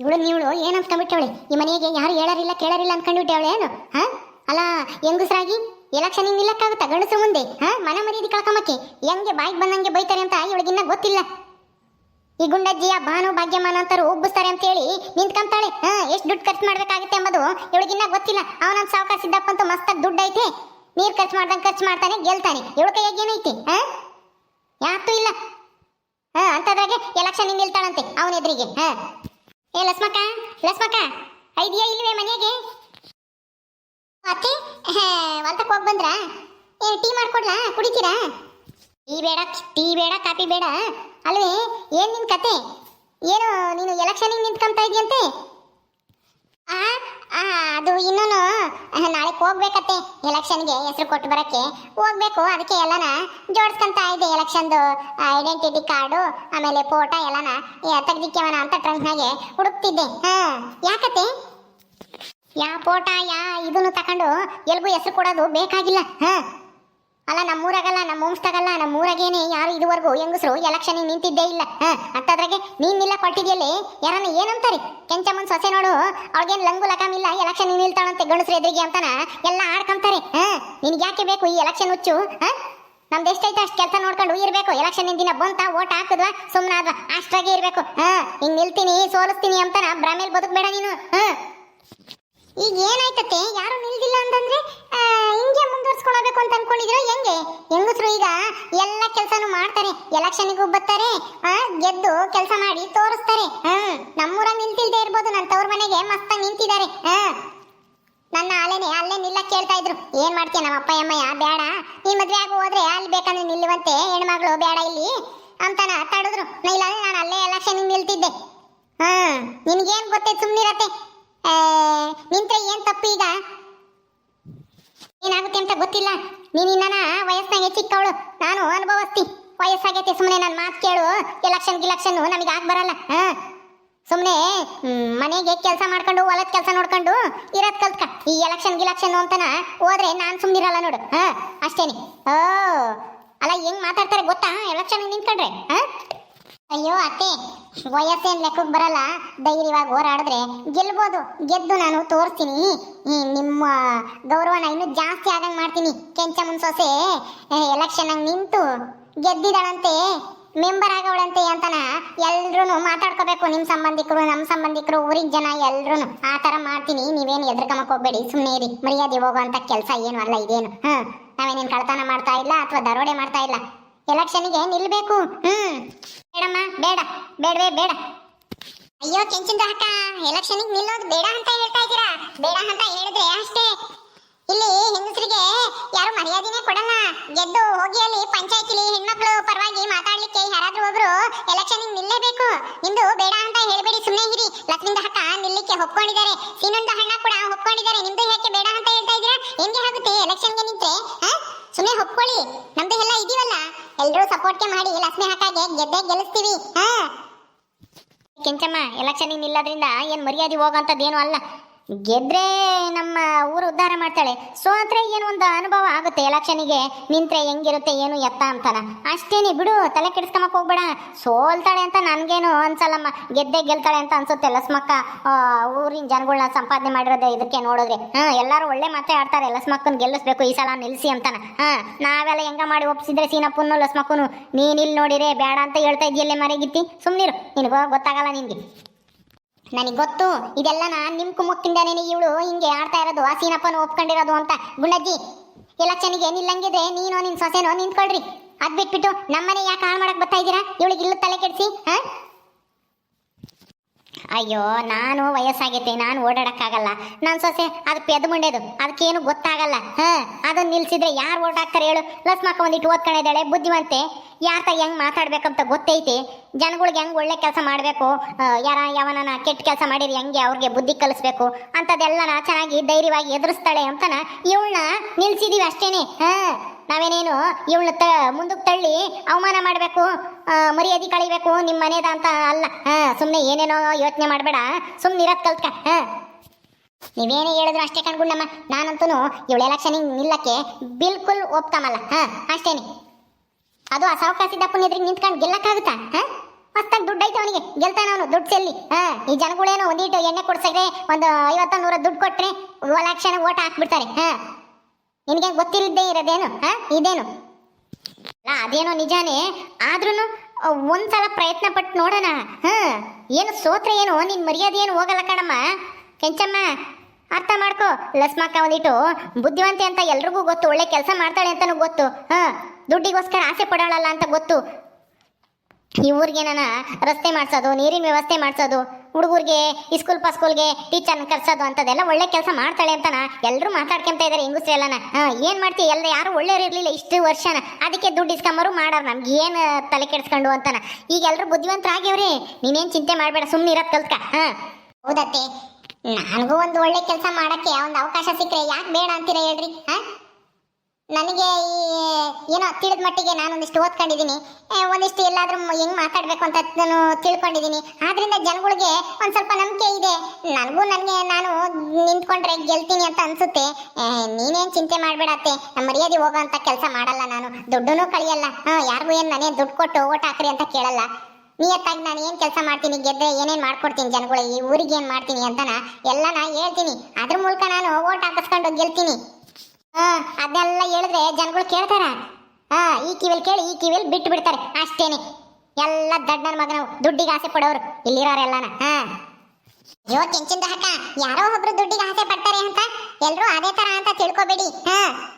ಇವಳು ನೀವಳು ಏನು ಅನ್ಸ್ಕೊಂಡ್ಬಿಟ್ಟವಳೆ? ಈ ಮನೆಗೆ ಯಾರು ಹೇಳರಿಲ್ಲ, ಕೇಳರಿಲ್ಲ ಅನ್ಕೊಂಡ್ಬಿಟ್ಟವಳೆ ಏನು? ಹಾ? ಅಲ್ಲ, ಹೆಂಗಸ್ರಾಗಿ? ಎಲೆಕ್ಷನ್ ನಿಲ್ಲಕ್ಕಾಗುತ್ತಾ ಗಂಡಸು ಮುಂದೆ? ಹಾ? ಮನೆ ಮರ್ಯಾದೆ ಕಳ್ಕೊಂಬಕ್ಕೆ? ಹೆಂಗೆ ಬಾಯಿಗೆ ಬಂದಂಗೆ ಬೈತಾರೆ ಅಂತ ಇವಳಿಗಿನ್ನ ಗೊತ್ತಿಲ್ಲ. ಈ ಗುಂಡಜ್ಜಿಯ ಭಾನು ಭಾಗ್ಯಮಾನ ಅಂತಾರು ಅಂತ ಹೇಳಿ ನಿಂತ್ಕೊಂತಾಳೆ. ಹಾ, ಎಷ್ಟು ದುಡ್ಡು ಖರ್ಚು ಮಾಡ್ಬೇಕಾಗುತ್ತೆ ಎಂಬುದು ಇವಳಿಗಿನ್ನ ಗೊತ್ತಿಲ್ಲ. ಅವನ ಸಾವುಕಾರ ಸಿದ್ದಪ್ಪ ಅಂತ ಮಸ್ತಾಗಿ ದುಡ್ಡು ಐತೆ. ನೀರು ಖರ್ಚು ಮಾಡ್ದಂಗೆ ಖರ್ಚು ಮಾಡ್ತಾನೆ, ಗೆಲ್ತಾನೆ. ಇವಳು ಕೈಯಾಗ ಏನೈತಿ ಹಾ? ಯಾತೂ ಇಲ್ಲ. ಹಾ, ಅಂತದ್ರಾಗೆ ಎಲೆಕ್ಷನ್ ನಿಲ್ತಾಳಂತೆ ಅವನ ಎದುರಿಗೆ. ಹಾ? ಏ, ಲಸ್ಮಕ್ಕ ಲಸ್ಮಕ್ಕ, ಐದಿಯಾ ಇಲ್ವೇ ಮನೆಗೆ? ಅತ್ತೆ ಹೊಲ್ತಕ್ಕೆ ಹೋಗಿ ಬಂದ್ರಾ? ಏ, ಟೀ ಮಾಡ್ಕೊಡ್ಲಾ? ಕುಡಿತೀರಾ? ಟೀ ಬೇಡ ಟೀ ಬೇಡ, ಕಾಫಿ ಬೇಡ. ಅಲ್ವೇ, ಏನು ನಿನ್ನ ಕತೆ? ಏನು, ನೀನು ಎಲೆಕ್ಷನಿಗೆ ನಿಂತ್ಕೊಂತ ಇದೆಯಂತೆ? ಆ ಅದು ಇನ್ನೂ ನಾಳೆ ಹೋಗ್ಬೇಕತ್ತೆ ಎಲೆಕ್ಷನ್ಗೆ, ಹೆಸರು ಕೊಟ್ಟು ಬರಕ್ಕೆ. ಹೋಗ್ಬೇಕು, ಅದಕ್ಕೆ ಎಲ್ಲನ ಜೋಡಿಸ್ಕೊಂತ ಇದೆ ಎಲೆಕ್ಷನ್ದು ಐಡೆಂಟಿಟಿ ಕಾರ್ಡು ಆಮೇಲೆ ಫೋಟೋ ಎಲ್ಲನ ತೆಗ್ದಿಕ್ಕೇವನ ಅಂತ ಟ್ರಂಕ್ನಾಗೆ ಹುಡುಕ್ತಿದ್ದೆ. ಹಾ, ಯಾಕತ್ತೆ? ಯಾ ಫೋಟೋ ಯಾ ಇದನ್ನು ತಕೊಂಡು ಎಲ್ಗೂ ಹೆಸರು ಕೊಡೋದು ಬೇಕಾಗಿಲ್ಲ. ಹಾ. ಅಲ್ಲ ನಮ್ಮೂರಾಗಲ್ಲ ನಮ್ಮ ಹೋಮ್ಸ್ಟಾಗಲ್ಲ ನಮ್ಮ ಊರಾಗೇನೆ ಯಾರು ಇದುವರೆಗೂ ಹೆಂಗಸರು ಎಲೆಕ್ಷನ್ ನಿಂತಿದ್ದೇ ಇಲ್ಲ. ಅಂತದ್ರಾಗೆ ನೀನ್ ನಿಲ್ಲ ಕೊಟ್ಟಿದ್ಯಲ್ಲಿ? ಯಾರನ್ನ ಏನಂತಾರೆ ಕೆಂಚಮ್ಮನ್ ಸೊಸೆ ನೋಡು, ಅವ್ಳಿಗೇನು ಲಂಗು ಲಕಾಮಿಲ್ಲ ಎಲೆಕ್ಷನ್ ನಿಲ್ತಾಳಂತೆ ಗಂಡಸ್ರ ಎದುರಿಗೆ ಅಂತಾನ? ಎಲ್ಲ ಆಡ್ಕೊಂತಾರೆ. ಹಾ, ನಿನ್ಗೆ ಯಾಕೆ ಬೇಕು ಈ ಎಲೆಕ್ಷನ್ ಹುಚ್ಚು? ನಮ್ ನಮ್ದು ಎಷ್ಟೈತೆ ಅಷ್ಟು ಕೆಲಸ ನೋಡ್ಕೊಂಡು ಇರಬೇಕು. ಎಲೆಕ್ಷನ್ ದಿನ ಬಂತ, ಓಟ್ ಹಾಕಿದ್ವಾ ಸುಮ್ಮನಾದ್ವಾ ಅಷ್ಟಾಗೆ ಇರಬೇಕು. ಹಾಂ, ಹಿಂಗೆ ನಿಲ್ತೀನಿ, ಸೋಲಿಸ್ತೀನಿ ಅಂತಾನ? ಭ್ರಮೇಲ್ ಬದುಕ್ಬೇಡ ನೀನು. ಹಾ. ಈಗ ಏನಾಯ್ತತೆ ಯಾರು ನಿಲ್ದಿಲ್ಲ ಅಂತಂದ್ರೆ ಹೆಂಗಸ್ರು ಈಗ ಎಲ್ಲ ಕೆಲಸನೂ ಮಾಡ್ತಾರೆ ಎಲೆಕ್ಷನ್ಗೂ ಬರ್ತಾರೆ ಗೆದ್ದು ಕೆಲಸ ಮಾಡಿ ತೋರಿಸ್ತಾರೆ. ಹ್ಮ್ ನಮ್ಮೂರಾಗ ನಿಲ್ತಿಲ್ದೇ ಇರ್ಬೋದು ನನ್ನ ತವ್ರ ಮನೆಗೆ ಮಸ್ತ ನಿಂತಿದ್ದಾರೆ. ಹಾ ನನ್ನ ಅಲೆನೆ ಅಲ್ಲೇ ನಿಲ್ಲ ಕೇಳ್ತಾ ಇದ್ರು. ಏನ್ ಮಾಡ್ತೀಯ ನಮ್ಮ ಅಪ್ಪ ಅಮ್ಮಯ್ಯ ಬೇಡ ನೀ ಮದ್ವೆ ಆಗು ಹೋದ್ರೆ ಅಲ್ಲಿ ಬೇಕಂದ್ರೆ ನಿಲ್ಲುವಂತೆ ಹೆಣ್ಮಗಳು ಬೇಡ ಇಲ್ಲಿ ಅಂತಾನ ತಡೆದ್ರು. ನಾ ಇಲ್ಲ ನಾನು ಅಲ್ಲೇ ಎಲೆಕ್ಷನ್ ನಿಲ್ತಿದ್ದೆ. ಹಾ ನಿನ್ಗೇನ್ ಗೊತ್ತೇ ಸುಮ್ಮನಿರತ್ತೆ ಆ, ನಿಂತ್ರೆ ಏನ್ ತಪ್ಪು ಈಗ? ಏನಾಗುತ್ತೆ ಅಂತ ಗೊತ್ತಿಲ್ಲ. ನೀನು ನನ್ನ ವಯಸ್ಸಿನಾಗೆ ಚಿಕ್ಕವಳು. ನಾನು ಅನುಭವಸ್ತಿ. ವಯಸ್ಸಾಗೈತೆ ಸುಮ್ಮನೆ ನನ್ನ ಮಾತು ಕೇಳು. ಎಲೆಕ್ಷನ್ ಗಿಲೆಕ್ಷನ್ ನಮಗೆ ಆಗ ಬರಲ್ಲ. ಹಾ. ಸುಮ್ಮನೆ ಮನೆಗೆ ಕೆಲಸ ಮಾಡ್ಕೊಂಡು, ಹೊಲದ ಕೆಲಸ ನೋಡ್ಕೊಂಡು ಇರೋದ್ ಕಲ್ತ್ಕ. ಈ ಎಲೆಕ್ಷನ್ ಗಿಲೆಕ್ಷನ್ ಅಂತನ ಹೋದ್ರೆ ನಾನು ಸುಮ್ಮನಿರಲ್ಲ ನೋಡು. ಹಾ, ಅಷ್ಟೇನೆ. ಓ, ಅಲ್ಲ ಹೆಂಗ್ ಮಾತಾಡ್ತಾರೆ ಗೊತ್ತಾ? ಎಲೆಕ್ಷನ್ ನಿಂತ್ಕೊಂಡ್ರೆ. ಹಾ? ಅಯ್ಯೋ ಅತ್ತೆ, ವಯಸ್ಸೇನ್ ಲೆಕ್ಕಕ್ಕೆ ಬರಲ್ಲ. ಧೈರ್ಯವಾಗಿ ಹೋರಾಡಿದ್ರೆ ಗೆಲ್ಬೋದು. ಗೆದ್ದು ನಾನು ತೋರಿಸ್ತೀನಿ. ನಿಮ್ಮ ಗೌರವನ ಇನ್ನೂ ಜಾಸ್ತಿ ಆಗಂಗ್ ಮಾಡ್ತೀನಿ. ಕೆಂಚಮ್ಮನ್ ಸೊಸೆ ಎಲೆಕ್ಷನ್ ನಿಂತು ಗೆದ್ದಿದ್ದಾಳಂತೆ ಮೆಂಬರ್ ಆಗವಳಂತೆ ಅಂತನ ಎಲ್ರೂ ಮಾತಾಡ್ಕೋಬೇಕು. ನಿಮ್ಮ ಸಂಬಂಧಿಕರು ನಮ್ಮ ಸಂಬಂಧಿಕರು ಊರಿನ ಜನ ಎಲ್ರೂ ಆ ತರ ಮಾಡ್ತೀನಿ. ನೀವೇನು ಎದ್ರಕಮಕ್ ಹೋಗ್ಬೇಡಿ. ಸುಮ್ಮನೆ ಇರಿ. ಮರ್ಯಾದೆ ಅಂತ ಕೆಲಸ ಏನು ಅಲ್ಲ, ಇದೇನು. ಹ್ಮ್. ನಾವೇನೇನು ಕಳ್ತನ ಮಾಡ್ತಾ ಇಲ್ಲ ಅಥವಾ ದರೋಡೆ ಮಾಡ್ತಾ ಇಲ್ಲ. ಎಲೆಕ್ಷನ್ಗೆ ನಿಲ್ಲಬೇಕು ಹ್ಮ್. ಬೇಡಮ್ಮ, ಬೇಡ, ಬೇಡವೇ, ಬೇಡ. ಅಯ್ಯೋ ಕೆಂಚಿಂದ ಅಕ್ಕ ಎಲೆಕ್ಷನ್ಗೆ ನಿಲ್ಲೋದು ಬೇಡ ಅಂತ ಹೇಳ್ತಾ ಇದ್ದೀರಾ? ಬೇಡ ಅಂತ ಹೇಳಿದ್ರೆ ಅಷ್ಟೇ. ಇಲ್ಲಿ ಹೆಂಗಸರಿಗೆ ಯಾರು ಮರ್ಯಾದೆನೇ ಕೊಡಲ್ಲ. ಗೆದ್ದು ಹೋಗಿ ಅಲ್ಲಿ ಪಂಚಾಯತಿಲಿ ಹೆಣ್ಮಕ್ಳು ಪರವಾಗಿ ಮಾತಾಡ್ಲಿಕ್ಕೆ ಯಾರಾದ್ರೂ ಒಬ್ರು ಎಲೆಕ್ಷನ್ ನಿಲ್ಲೇಬೇಕು. ನಿಮ್ದು ಬೇಡ ಅಂತ ಹೇಳ್ಬೇಡಿ ಸುಮ್ಮನೆ ಇರಿ. ಲಕ್ಷ್ಮಿಂದ ಅಕ್ಕ ನಿಲ್ಲಿಕ್ಕೆ ಒಪ್ಕೊಂಡಿದ್ದಾರೆ. ಸೀನುಂದ ಹಣ್ಣ ಕೂಡ ಒಪ್ಕೊಂಡಿದ್ದಾರೆ. ನಿಮ್ದು ಯಾಕೆ ಬೇಡ ಅಂತ ಹೇಳ್ತಾ ಇದ್ದೀರಾ? ಹೆಂಗೆ ಆಗುತ್ತೆ ಎಲೆಕ್ಷನ್ಗೆ ನಿಂತ್ರೆ ಸುಮ್ಮನೆ ಒಪ್ಕೊಳ್ಳಿ. ನಮ್ದು ಎಲ್ಲ ಇದೀವಲ್ಲ. ಎಲ್ರೂ ಸಪೋರ್ಟ್ಗೆ ಮಾಡಿ, ಲಕ್ಷ್ಮಿ ಹಾಕಾಗೆ ಗೆದ್ದೆ ಗೆಲ್ಲಿಸ್ತೀವಿ. ಹಾ? ಕೆಂಚಮ್ಮ ಎಲೆಕ್ಷನ್ ನಿಲ್ಲದ್ರಿಂದ ಏನ್ ಮರ್ಯಾದೆ ಹೋಗೋಂಥದ್ದೇನು ಅಲ್ಲ. ಗೆದ್ರೆ ನಮ್ಮ ಊರು ಉದ್ಧಾರ ಮಾಡ್ತಾಳೆ. ಸೋತ್ರೆ ಏನು ಒಂದು ಅನುಭವ ಆಗುತ್ತೆ ಎಲೆಕ್ಷನಿಗೆ ನಿಂತ್ರೆ ಹೆಂಗಿರುತ್ತೆ, ಏನು ಎತ್ತ ಅಂತಾನ. ಅಷ್ಟೇನೆ ಬಿಡು, ತಲೆ ಕೆಡಿಸ್ಕೊಂಬಕ್ ಹೋಗ್ಬೇಡ. ಸೋಲ್ತಾಳೆ ಅಂತ ನನ್ಗೇನು ಅನ್ಸಲ್ಲಮ್ಮ. ಗೆದ್ದೆ ಗೆಲ್ತಾಳೆ ಅಂತ ಅನ್ಸುತ್ತೆ ಲಸ್ಮಕ್ಕ. ಊರಿನ ಜನಗಳನ್ನ ಸಂಪಾದನೆ ಮಾಡಿರೋದೇ ಇದಕ್ಕೆ ನೋಡಿದ್ರೆ. ಹಾ, ಎಲ್ಲರೂ ಒಳ್ಳೆ ಮಾತೇ ಆಡ್ತಾರೆ. ಲಸ್ಮಕ್ಕನ್ ಗೆಲ್ಲಿಸ್ಬೇಕು ಈ ಸಲ ನಿಲ್ಸಿ ಅಂತಾನ. ಹಾ, ನಾವೆಲ್ಲ ಹೆಂಗ ಮಾಡಿ ಒಪ್ಸಿದ್ರೆ ಸೀನಪ್ಪನ್ನು ಲಸ್ಮಕ್ಕನು? ನೀನ್ ಇಲ್ಲಿ ನೋಡಿರೆ ಬೇಡ ಅಂತ ಹೇಳ್ತಾ ಇದೆಯಲ್ಲೇ ಮರೆಗಿತ್ತಿ ಸುಮ್ಮನಿರು ನಿನಗೋ ಗೊತ್ತಾಗಲ್ಲ ನಿನ್ಗೆ. ನನಗೆ ಗೊತ್ತು, ಇದೆಲ್ಲ ನಾನು ನಿಮ್ಮ ಕುಮ್ಮಕ್ಕಿಂದನೇ ಇವಳು ಹಿಂಗೆ ಆಡ್ತಾ ಇರೋದು, ಆ ಸೀನಪ್ಪನ ಒಪ್ಕೊಂಡಿರೋದು ಅಂತ. ಗುಂಡಜ್ಜಿ ಎಲೆಕ್ಷನ್ಗೆ ನಿಲ್ಲಂಗಿದ್ರೆ ನೀನೋ ನಿನ್ ಸೊಸೆನೋ ನಿಂತ್ಕೊಳ್ರಿ. ಅದ್ ಬಿಟ್ಬಿಟ್ಟು ನಮ್ಮನೆ ಯಾಕೆ ಹಾಳು ಮಾಡಕ್ ಬರ್ತಾ ಇದ್ದೀರಾ? ಇವಳಿಗೆ ಇಲ್ಲ ತಲೆ ಕೆಡಿಸಿ, ಹಾ? ಅಯ್ಯೋ, ನಾನು ವಯಸ್ಸಾಗೈತೆ, ನಾನು ಓಡಾಡಕ್ಕಾಗಲ್ಲ. ನನ್ನ ಸೊಸೆ, ಅದು ಪೆದ್ ಮುಂಡೆದು, ಅದಕ್ಕೇನು ಗೊತ್ತಾಗಲ್ಲ, ಹಾ? ಅದನ್ನ ನಿಲ್ಸಿದ್ರೆ ಯಾರು ಓಡಾಡ್ತಾರೆ ಹೇಳು? ಹೇಳು ಲಸ್ಮಕ್ಕ ಒಂದಿಟ್ಟು ಓದ್ಕೊಂಡಿದ್ದಾಳೆ ಬುದ್ಧಿವಂತೆ. ಯಾರ ಹೆಂಗ್ ಮಾತಾಡ್ಬೇಕಂತ ಗೊತ್ತೈತಿ. ಜನಗಳಿಗೆ ಹೆಂಗ್ ಒಳ್ಳೆ ಕೆಲಸ ಮಾಡಬೇಕು? ಯಾರ ಯಾವನ ಕೆಟ್ಟ ಕೆಲಸ ಮಾಡಿದ್ರೆ ಹೆಂಗೆ ಅವ್ರಿಗೆ ಬುದ್ಧಿ ಕಲಿಸ್ಬೇಕು? ಅಂಥದ್ದೆಲ್ಲನ ಚೆನ್ನಾಗಿ ಧೈರ್ಯವಾಗಿ ಎದುರಿಸ್ತಾಳೆ ಅಂತನ ಇವಳನ್ನ ನಿಲ್ಸಿದೀವಿ ಅಷ್ಟೇನೆ, ಹಾ? ನಾವೇನೇನು ಇವಳನ್ನ ತ, ಮುಂದಕ್ಕೆ ತಳ್ಳಿ ಅವಮಾನ ಮಾಡಬೇಕು ಮರ್ಯಾದೆ ಕಳಿಬೇಕು ನಿಮ್ಮ ಮನೇದ ಅಂತ ಅಲ್ಲ. ಹಾಂ ಸುಮ್ಮನೆ ಏನೇನೋ ಯೋಚನೆ ಮಾಡಬೇಡ. ಸುಮ್ಮನೆ ಇರೋದು ಕಲ್ತ್ಕ, ಹಾಂ. ನೀವೇನೇ ಹೇಳಿದ್ರು ಅಷ್ಟೇ ಕಣ್ಗುಂಡಮ್ಮ ನಾನಂತೂ ಇವಳು ಎಲೆಕ್ಷನಿಗೆ ನಿಲ್ಲಕ್ಕೆ ಬಿಲ್ಕುಲ್ ಒಪ್ತಾಮಲ್ಲ. ಹಾಂ, ಅಷ್ಟೇನೆ. ಅದು ಆ ಸಾವಕಾಶ ಸಿದ್ದಪ್ಪನ ಎದುರಿಗೆ ನಿಂತ್ಕೊಂಡು ಗೆಲ್ಲಕ್ಕಾಗುತ್ತಾ? ಹಾಂ? ಮಸ್ತಾಗಿ ದುಡ್ಡು ಐತೆ ಅವನಿಗೆ. ಗೆಲ್ತಾನ ಅವನು ದುಡ್ಡು ಚೆಲ್ಲಿ. ಹಾ, ಈ ಜನಗಳೇನು ಒಂದೀಟು ಎಣ್ಣೆ ಕೊಡ್ಸಕ್ಕೆ ಒಂದು ಐವತ್ತ ನೂರ ದುಡ್ಡು ಕೊಟ್ರೆ ಲಕ್ಷಣ ಓಟ್ ಹಾಕ್ಬಿಡ್ತಾರೆ. ಹಾ. ನಿನಗೆ ಗೊತ್ತಿಲ್ಲದೆ ಇರೋದೇನು? ಹಾ? ಇದೇನು? ಅಲ್ಲ ಅದೇನೋ ನಿಜಾನೇ? ಆದ್ರೂ ಒಂದ್ಸಲ ಪ್ರಯತ್ನ ಪಟ್ಟು ನೋಡೋಣ. ಹಾ? ಏನು ಸೋತ್ರೆ ಏನು? ನಿನ್ನ ಮರ್ಯಾದೆ ಏನು ಹೋಗಲ್ಲ ಕಣಮ್ಮ. ಕೆಂಚಮ್ಮ, ಅರ್ಥ ಮಾಡ್ಕೋ. ಲಸ್ಮಕ್ಕ ಒಂದಿಟ್ಟು ಬುದ್ಧಿವಂತೆ ಅಂತ ಎಲ್ರಿಗೂ ಗೊತ್ತು, ಒಳ್ಳೆ ಕೆಲಸ ಮಾಡ್ತಾಳೆ ಅಂತಲೂ ಗೊತ್ತು. ಹಾ? ದುಡ್ಡಿಗೋಸ್ಕರ ಆಸೆ ಪಡೋಳಲ್ಲ ಅಂತ ಗೊತ್ತು. ಈ ಊರಿಗೆ ನಾನು ರಸ್ತೆ ಮಾಡಿಸೋದು, ನೀರಿನ ವ್ಯವಸ್ಥೆ ಮಾಡಿಸೋದು ಹುಡುಗರಿಗೆ ಸ್ಕೂಲ್ ಸ್ಕೂಲ್ಗೆ ಟೀಚರ್ನ ಕರ್ಸೋದು ಅಂತದೆಲ್ಲ ಒಳ್ಳೆ ಕೆಲಸ ಮಾಡ್ತಾಳೆ ಅಂತನ. ಎಲ್ಲರೂ ಮಾತಾಡ್ಕೊಂತ ಇದಾರೆ ಹೆಂಗಸ್ರು ಎಲ್ಲನ ಹಾ, ಏನ್ ಮಾಡ್ತೀವಿ ಎಲ್ಲ ಯಾರು ಒಳ್ಳೆಯವ್ರು ಇರಲಿಲ್ಲ, ಇಷ್ಟು ವರ್ಷನ. ಅದಕ್ಕೆ ದುಡ್ಡು ಇಸ್ಕೊಂಬರು ಮಾಡಾರ ನಮ್ಗೆ ಏನು ತಲೆ ಕೆಡಿಸ್ಕೊಂಡು ಅಂತಾನ. ಈಗ ಎಲ್ಲರೂ ಬುದ್ಧಿವಂತರಾಗ್ಯವ್ರಿ. ನೀನೇನ್ ಚಿಂತೆ ಮಾಡಬೇಡ ಸುಮ್ಮನೆ ಇರೋದ್ ಕಲ್ತ್ಕ ಹಾಂ. ಹೌದತ್ತೆ. ನನಗೂ ಒಂದು ಒಳ್ಳೆ ಕೆಲಸ ಮಾಡೋಕ್ಕೆ ಒಂದು ಅವಕಾಶ ಸಿಕ್ಕರೆ ಯಾಕೆ ಬೇಡ ಅಂತೀರಾ ಹೇಳ್ರಿ? ಹಾ? ನನಗೆ ಈ ಏನೋ ತಿಳಿದ ಮಟ್ಟಿಗೆ ನಾನು ಒಂದಿಷ್ಟು ಓದ್ಕೊಂಡಿದ್ದೀನಿ ಒಂದಿಷ್ಟು ಎಲ್ಲಾದರೂ ಹೆಂಗೆ ಮಾತಾಡಬೇಕು ಅಂತ ನಾನು ತಿಳ್ಕೊಂಡಿದ್ದೀನಿ. ಆದ್ರಿಂದ ಜನಗಳಿಗೆ ಒಂದು ಸ್ವಲ್ಪ ನಂಬಿಕೆ ಇದೆ. ನನಗೂ ನನಗೆ ನಾನು ನಿಂತ್ಕೊಂಡ್ರೆ ಗೆಲ್ತೀನಿ ಅಂತ ಅನ್ಸುತ್ತೆ. ನೀನೇನು ನೀನೇನ್ ಚಿಂತೆ ಮಾಡಬೇಡತ್ತೆ ನಮ್ಮ ಮರ್ಯಾದೆ ಹೋಗೋ ಅಂತ ಕೆಲಸ ಮಾಡಲ್ಲ ನಾನು. ದುಡ್ಡೂ ಕಳಿಯಲ್ಲ. ಹಾಂ, ಯಾರಿಗೂ ಏನು ನಾನೇ ದುಡ್ಡು ಕೊಟ್ಟು ಓಟ್ ಹಾಕ್ರಿ ಅಂತ ಕೇಳಲ್ಲ. ನಿಯತ್ತಾಗಿ ನಾನು ಏನು ಕೆಲಸ ಮಾಡ್ತೀನಿ ಗೆದ್ದರೆ ಏನೇನ್ ಮಾಡ್ಕೊಡ್ತೀನಿ ಜನಗಳಿಗೆ, ಈ ಊರಿಗೆ ಏನು ಮಾಡ್ತೀನಿ ಅಂತನ ಎಲ್ಲ ನಾನು ಹೇಳ್ತೀನಿ. ಅದ್ರ ಮೂಲಕ ನಾನು ಓಟ್ ಹಾಕಿಸ್ಕೊಂಡು ಗೆಲ್ತೀನಿ. ಹಾ, ಅದೆಲ್ಲ ಹೇಳಿದ್ರೆ ಜನಗಳು ಕೇಳ್ತಾರ. ಹಾ, ಈ ಕಿವಿಲ್ ಕೇಳಿ, ಈ ಕಿವಿಲ್ ಬಿಟ್ಟು ಬಿಡ್ತಾರೆ. ಅಷ್ಟೇನೆ. ಎಲ್ಲ ದಡ್ಡನ ಮಗನವು, ದುಡ್ಡಿಗೆ ಆಸೆ ಪಡೋರು. ಇಲ್ಲಿರೋರೆಲ್ಲನ ಹಾ. ಅಯ್ಯೋ ಹಕ್ಕ ಯಾರೋ ಒಬ್ರು ದುಡ್ಡಿಗೆ ಆಸೆ ಪಡ್ತಾರೆ ಅಂತ? ಎಲ್ರು ಅದೇ ತರ ಅಂತ ತಿಳ್ಕೊಬೇಡಿ. ಹಾ.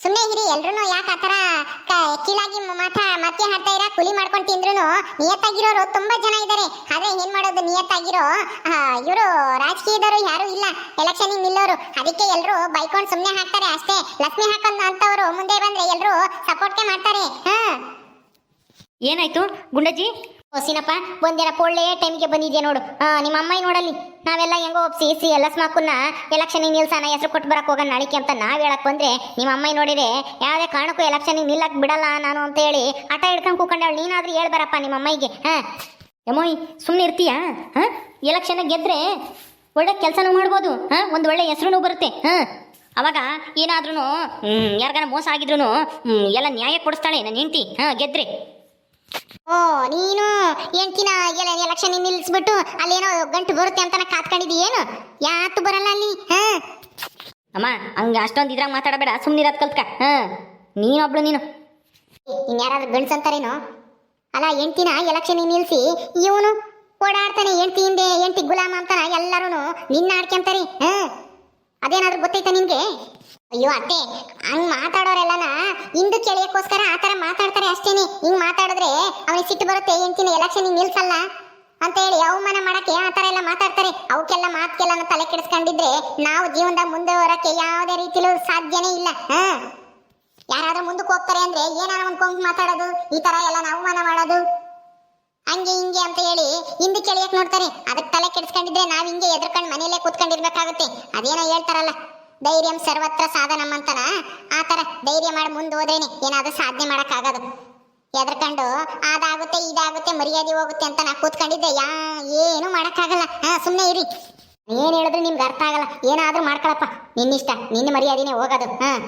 ಸುಮ್ಮನೆ ಇರಿ ಎಲ್ರೂ ಯಾಕೆ ಆ ಥರ ಕೀಳಾಗಿ ಮಾತಾ ಮತ್ತೆ ಹಾಡ್ತಾ ಇರ? ಕೂಲಿ ಮಾಡ್ಕೊಂಡು ತಿಂದ್ರು ನಿಯತ್ತಾಗಿರೋರು ತುಂಬಾ ಜನ ಇದ್ದಾರೆ ಆದ್ರೆ ಏನ್ ಮಾಡೋದು ನಿಯತ್ತಾಗಿರೋ? ಇವರು ರಾಜಕೀಯದವರು ಯಾರು ಇಲ್ಲ. ಎಲೆಕ್ಷನ್ ನಿಲ್ಲೋರು. ಅದಕ್ಕೆ ಎಲ್ಲರೂ ಬೈಕೊಂಡು ಸುಮ್ಮನೆ ಹಾಕ್ತಾರೆ ಅಷ್ಟೇ. ಲಕ್ಷ್ಮಿ ಹಾಕೊಂಡ್ ಅಂತವರು ಮುಂದೆ ಬಂದ್ರೆ ಎಲ್ರು ಸಪೋರ್ಟ್ಗೆ ಮಾಡ್ತಾರೆ. ಹಾ ಏನಾಯ್ತು ಗುಂಡಜ್ಜಿ? ಹೊಸಿನಪ್ಪ ಒಂದೇನಪ್ಪ ಒಳ್ಳೆಯ ಟೈಮ್ಗೆ ಬಂದಿದ್ಯಾ ನೋಡು. ನಿಮ್ಮ ಅಮ್ಮೈ ನೋಡಲ್ಲಿ, ನಾವೆಲ್ಲ ಹೆಂಗೋ ಒಪ್ಸಿ ಸಿ ಎಲ್ಲ ಸ್ಮಾಕನ್ನ ಎಲೆಕ್ಷನ್ ನಿಲ್ಸಾನ ಹೆಸರು ಕೊಟ್ಟು ಬರಕ್ ಹೋಗೋಣ, ನಾಳಿಕೆ ಅಂತ ನಾವ್ ಹೇಳಕ್ ಬಂದ್ರೆ ನಿಮ್ಮ ಅಮ್ಮೈ ನೋಡಿದ್ರೆ ಯಾವುದೇ ಕಾರಣಕ್ಕೂ ಎಲೆಕ್ಷನ್ ನಿಲ್ಲಕ್ ಬಿಡಲ್ಲ ನಾನು ಅಂತ ಹೇಳಿ ಹಠ ಹಿಡ್ಕೊಂಡು ಕೂಕೊಂಡವಳು ನೀನಾದ್ರೂ ಹೇಳ್ಬಾರಪ್ಪ ನಿಮ್ಮ ಅಮ್ಮೈಗೆ ಹಾಂ. ಯಮೋಯ್ ಸುಮ್ಮನೆ ಇರ್ತೀಯಾ? ಹಾಂ? ಎಲೆಕ್ಷನ್ ಗೆದ್ರೆ ಒಳ್ಳೆ ಕೆಲಸನೂ ಮಾಡ್ಬೋದು. ಹಾಂ? ಒಂದು ಒಳ್ಳೆ ಹೆಸರು ಬರುತ್ತೆ. ಹಾಂ? ಅವಾಗ ಏನಾದ್ರೂ ಯಾರಿಗಾನ ಮೋಸ ಆಗಿದ್ರು ಎಲ್ಲ ನ್ಯಾಯ ಕೊಡಿಸ್ತಾಳೆ ನನ್ನ ಹೆಂಡ್ತಿ. ಹಾಂ, ಗೆದ್ರೆ. ಓ, ನೀನು ಎಂಟಿನ ಎಲೆಕ್ಷನ್ ನಿಲ್ಲಿಸ್ಬಿಟ್ಟು ಅಲ್ಲೇನೋ ಗಂಟು ಬರುತ್ತೆ ಅಂತ ಕಾತ್ಕೊಂಡಿದ್ದಿ ಏನು? ಯಾತು ಬರಲ್ಲ ಅಲ್ಲಿ, ಹಾ? ಅಮ್ಮ, ಹಂಗೆ ಅಷ್ಟೊಂದು ಇದ್ರಾಗ ಮಾತಾಡಬೇಡ ಸುಮ್ಮನೆ ಇರೋದು ಕಲ್ತ್ಕ, ಹಾಂ? ನೀನೊಬ್ಳು ನೀನು. ಇನ್ಯಾರಾದ್ರೂ ಗಂಡ್ಸಂತಾರೇನು ಅಲ್ಲ, ಎಂಟಿನ ಎಲೆಕ್ಷನ್ ನಿಲ್ಲಿಸಿ ಇವನು ಓಡಾಡ್ತಾನೆ, ಎಂಟಿ ಹಿಂದೆ, ಎಂಟಿ ಗುಲಾಮ ಅಂತಾನ ಎಲ್ಲರೂ ನಿನ್ನ ಆಡ್ಕೊಂತಾರೆ ಹಾ? ಅದೇನಾದ್ರೂ ಗೊತ್ತೈತಾ ನಿನ್ಗೆ? ಅಯ್ಯೋ ಅತ್ತೆ, ಹಂಗ್ ಮಾತಾಡೋರೆಲ್ಲನ ಕೆಳಿಯಕ್ಕೋಸ್ಕರ ಆ ಆತರ ಮಾತಾಡ್ತಾರೆ ಅಷ್ಟೇನೆ. ಹಿಂಗ್ ಮಾತಾಡಿದ್ರೆ ಅವನಿಗೆ ಸಿಟ್ಟು ಬರುತ್ತೆ ಎಂಟಿನ ಎಲೆಕ್ಷನ್ ನಿಲ್ಸಲ್ಲ? ಅಂತ ಹೇಳಿ ಅವಮಾನ ಮಾಡಕ್ಕೆ ಆ ತರ ಎಲ್ಲ ಮಾತಾಡ್ತಾರೆ. ಅವಕ್ಕೆಲ್ಲ ಮಾತ್ಗೆಲ್ಲ ತಲೆ ಕೆಡಿಸ್ಕೊಂಡಿದ್ರೆ ನಾವು ಜೀವನದಾಗ ಮುಂದೆ ಬರಕ್ಕೆ ಯಾವುದೇ ರೀತಿಲೂ ಸಾಧ್ಯನೇ ಇಲ್ಲ. ಹಾ? ಯಾರಾದ್ರೂ ಮುಂದಕ್ಕೆ ಹೋಗ್ತಾರೆ ಅಂದ್ರೆ ಏನಾರ ಕೊಂಕ್ ಮಾತಾಡೋದು, ಈ ತರ ಎಲ್ಲ ಅವಮಾನ ಮಾಡೋದು? ಹಂಗೆ ಹಿಂಗೆ ಅಂತ ಹೇಳಿ ಹಿಂದೆ ಕೆಳಿಯಕ್ ನೋಡ್ತಾರೆ. ಅದಕ್ಕೆ ತಲೆ ಕೆಡಿಸ್ಕೊಂಡಿದ್ರೆ ನಾವ್ ಹಿಂಗೆ ಎದ್ರಕೊಂಡು ಮನೇಲೆ ಕೂತ್ಕೊಂಡಿರ್ಬೇಕಾಗುತ್ತೆ. ಅದೇನೋ ಹೇಳ್ತಾರಲ್ಲ. ಧೈರ್ಯಂ ಸರ್ವತ್ರ ಸಾಧನಂ ಅಂತನ? ಆ ತರ ಧೈರ್ಯ ಮಾಡಿ ಮುಂದೆ ಹೋದ್ರೇನೆ ಏನಾದ್ರೂ ಸಾಧನೆ ಮಾಡಕ್ ಎದ್ರಕಂಡು ಅದಾಗುತ್ತೆ, ಇದಾಗುತ್ತೆ, ಮರ್ಯಾದೆ ಹೋಗುತ್ತೆ ಅಂತ ನಾ ಕೂತ್ಕೊಂಡಿದ್ದೆ. ಯಾ, ಏನು ಮಾಡಕ್ಕಾಗಲ್ಲ. ಹಾಂ ಸುಮ್ಮನೆ ಇರಿ. ಏನು ಹೇಳಿದ್ರು ನಿಮ್ಗೆ ಅರ್ಥ ಆಗಲ್ಲ. ಏನಾದ್ರೂ ಮಾಡ್ಕೊಳಪ್ಪ. ನಿನ್ನಿಷ್ಟ, ನಿನ್ನ ಮರ್ಯಾದೆನೇ ಹೋಗೋದು. ಹಾಂ.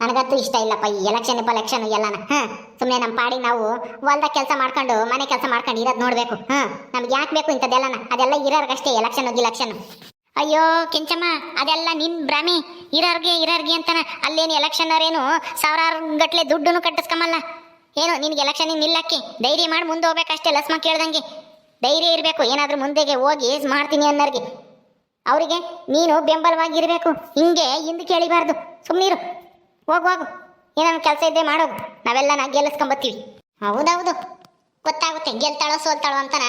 ನನಗಂತೂ ಇಷ್ಟ ಇಲ್ಲಪ್ಪ ಈ ಎಲೆಕ್ಷನ್ ಎಲೆಕ್ಷನ್ ಎಲ್ಲನ. ಹಾ. ಸುಮ್ಮನೆ ನಮ್ಮ ಪಾಡಿ ನಾವು ಹೊಲ್ದಾಗ ಕೆಲಸ ಮಾಡ್ಕೊಂಡು, ಮನೆ ಕೆಲಸ ಮಾಡ್ಕೊಂಡು ಇರೋದು ನೋಡ್ಬೇಕು. ಹಾಂ. ನಮ್ಗೆ ಯಾಕೆ ಬೇಕು ಇಂಥದ್ದೆಲ್ಲನ? ಅದೆಲ್ಲ ಇರೋರ್ಗಷ್ಟೇ ಎಲೆಕ್ಷನ್ ಗಿಲೆಕ್ಷನ್ ಅಯ್ಯೋ, ಕೆಂಚಮ್ಮ, ಅದೆಲ್ಲ ನಿನ್ ಭ್ರಮೆ. ಇರೋರ್ಗೆ ಇರೋರ್ಗೆ ಅಂತಾನ. ಅಲ್ಲೇನು ಎಲೆಕ್ಷನ್ ಅವ್ರೇನು? ಸಾವಿರಾರು ಗಟ್ಲೆ ದುಡ್ಡನ್ನು ಕಟ್ಟಿಸ್ಕೊಂಬಲ್ಲ. ಏನು, ನಿನ್ಗೆ ಎಲೆಕ್ಷನ್ ನಿಲ್ಲಕ್ಕೆ ಧೈರ್ಯ ಮಾಡಿ ಮುಂದೆ ಹೋಗ್ಬೇಕಷ್ಟೇ ಲಸ್ಮ ಕೇಳ್ದಂಗೆ. ಧೈರ್ಯ ಇರಬೇಕು, ಏನಾದ್ರೂ ಮುಂದೆಗೆ ಹೋಗಿ ಮಾಡ್ತೀನಿ ಅನ್ನೋರಿಗೆ. ಅವರಿಗೆ ನೀನು ಬೆಂಬಲವಾಗಿರಬೇಕು. ಹಿಂಗೆ ಹಿಂದೆ ಕೇಳಿಬಾರ್ದು. ಸುಮ್ಮನಿರು ಹೋಗು ಹೋಗು. ಏನಾದ್ರು ಕೆಲಸ ಇದ್ದೇ ಮಾಡೋದು ನಾವೆಲ್ಲ ನಾ ಗೆಲ್ಲಿಸ್ಕೊಂಬತ್ತೀವಿ. ಹೌದೌದು. ಗೊತ್ತಾಗುತ್ತೆ. ಗೆಲ್ತಾಳೋ ಸೋಲ್ತಾಳೋ ಅಂತನ.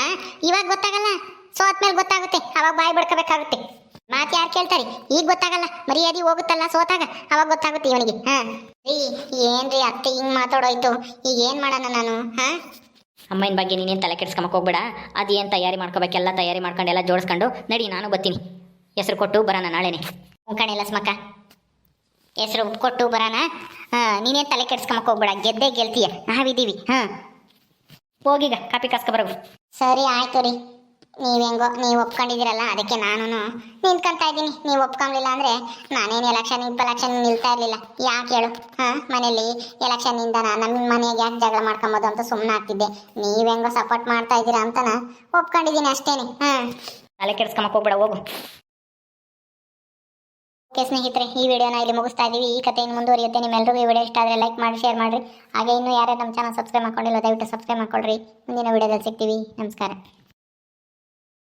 ಇವಾಗ ಗೊತ್ತಾಗಲ್ಲ. ಸೋತ್ಮೇಲೆ ಗೊತ್ತಾಗುತ್ತೆ. ಅವಾಗ ಬಾಯಿ ಬಡ್ಕೋಬೇಕಾಗುತ್ತೆ. ಕೇಳ್ತಾರೆ. ಈಗ ಗೊತ್ತಾಗಲ್ಲ ಮರ್ಯಾದೆ ಹೋಗುತ್ತಲ್ಲ ಸೋತಾಗ? ಅವಾಗ ಗೊತ್ತಾಗುತ್ತೆ ಇವನಿಗೆ. ಹಾ. ರೀ ಏನ್ರಿ ಅತ್ತೆ ಹಿಂಗ್ ಮಾತಾಡೋಯ್ತು? ಈಗ ಏನ್ ಮಾಡೋಣ ನಾನು? ಹಾ? ಅಮ್ಮನ ಬಗ್ಗೆ ನೀನೇನು ತಲೆ ಕೆಡ್ಸ್ಕೊಂಬಕ್ಕೆ ಹೋಗ್ಬೇಡ. ಅದು ಏನು ತಯಾರಿ ಮಾಡ್ಕೋಬೇಕೆಲ್ಲ ತಯಾರಿ ಮಾಡ್ಕೊಂಡು ಎಲ್ಲ ಜೋಡಿಸ್ಕೊಂಡು ನಡಿ ನಾನು ಬರ್ತೀನಿ. ಹೆಸರು ಕೊಟ್ಟು ಬರೋಣ ನಾಳೆನೇ. ಕಣೆ ಲಸ್ಮಕ್ಕ ಹೆಸರು ಕೊಟ್ಟು ಬರೋಣ. ಹಾಂ ನೀನೇನು ತಲೆ ಕೆಡ್ಸ್ಕೊಂಬಕ್ ಹೋಗ್ಬೇಡ. ಗೆದ್ದೆ ಗೆಲ್ತೀಯ. ನಾವಿದ್ದೀವಿ. ಹಾಂ. ಹೋಗೀಗ ಕಾಪಿ ಕಾಸ್ಕೊಬರ ಸರಿ ಆಯ್ತು ರೀ. ನೀವ್ ಹೆಂಗೋ ನೀವು ಒಪ್ಕೊಂಡಿದ್ದೀರಲ್ಲ ಅದಕ್ಕೆ ನಾನು ನಿಂತ್ಕೊಂತ ಇದ್ದೀನಿ. ನೀವು ಒಪ್ಕೊಂಡಿಲ್ಲ ಅಂದ್ರೆ ನಾನೇನು ಎಲೆಕ್ಷನ್ ಎಲೆಕ್ಷನ್ ನಿಲ್ತಾ ಇರ್ಲಿಲ್ಲ. ಯಾಕೆ ಹೇಳು? ಹಾ ಮನೇಲಿ ಎಲೆಕ್ಷನ್ ನಾನು ನಮ್ಮ ಮನೆಗೆ ಯಾಕೆ ಜಗಳ ಮಾಡ್ಕೊಂಬೋದು ಅಂತ ಸುಮ್ಮನೆ ಆಗ್ತಿದ್ದೆ. ನೀವ್ ಹೆಂಗೋ ಸಪೋರ್ಟ್ ಮಾಡ್ತಾ ಇದ್ದೀರಾ ಅಂತನ ಒಪ್ಕೊಂಡಿದ್ದೀನಿ ಅಷ್ಟೇನೆ. ಹಾ. ತಲೆ ಕೆಡ್ಸ್ಕೊಂಬಕ್ ಹೋಗ್ಬೇಡ ಹೋಗು. ಓಕೆ ಸ್ನೇಹಿತರೆ ಈ ವಿಡಿಯೋನ ಇಲ್ಲಿ ಮುಗಿಸ್ತಾ ಇದ್ದೀವಿ. ಈ ಕಥೆ ಇನ್ನು ಮುಂದುವರಿಯುತ್ತೆ. ನಿಮ್ಮೆಲ್ಲರಿಗೂ ಈ ವಿಡಿಯೋ ಇಷ್ಟ ಆದರೆ ಲೈಕ್ ಮಾಡಿ ಶೇರ್ ಮಾಡಿರಿ. ಹಾಗೆ ಇನ್ನೂ ಯಾರ್ಯಾರು ನಮ್ಮ ಚಾನಲ್ ಸಬ್ಸ್ಕ್ರೈಬ್ ಮಾಡ್ಕೊಂಡಿಲ್ಲ ದಯವಿಟ್ಟು ಸಬ್ಸ್ಕ್ರೈಬ್ ಮಾಡ್ಕೊಳ್ರಿ. ಮುಂದಿನ ವಿಡಿಯೋದಲ್ಲಿ ಸಿಗ್ತೀವಿ. ನಮಸ್ಕಾರ.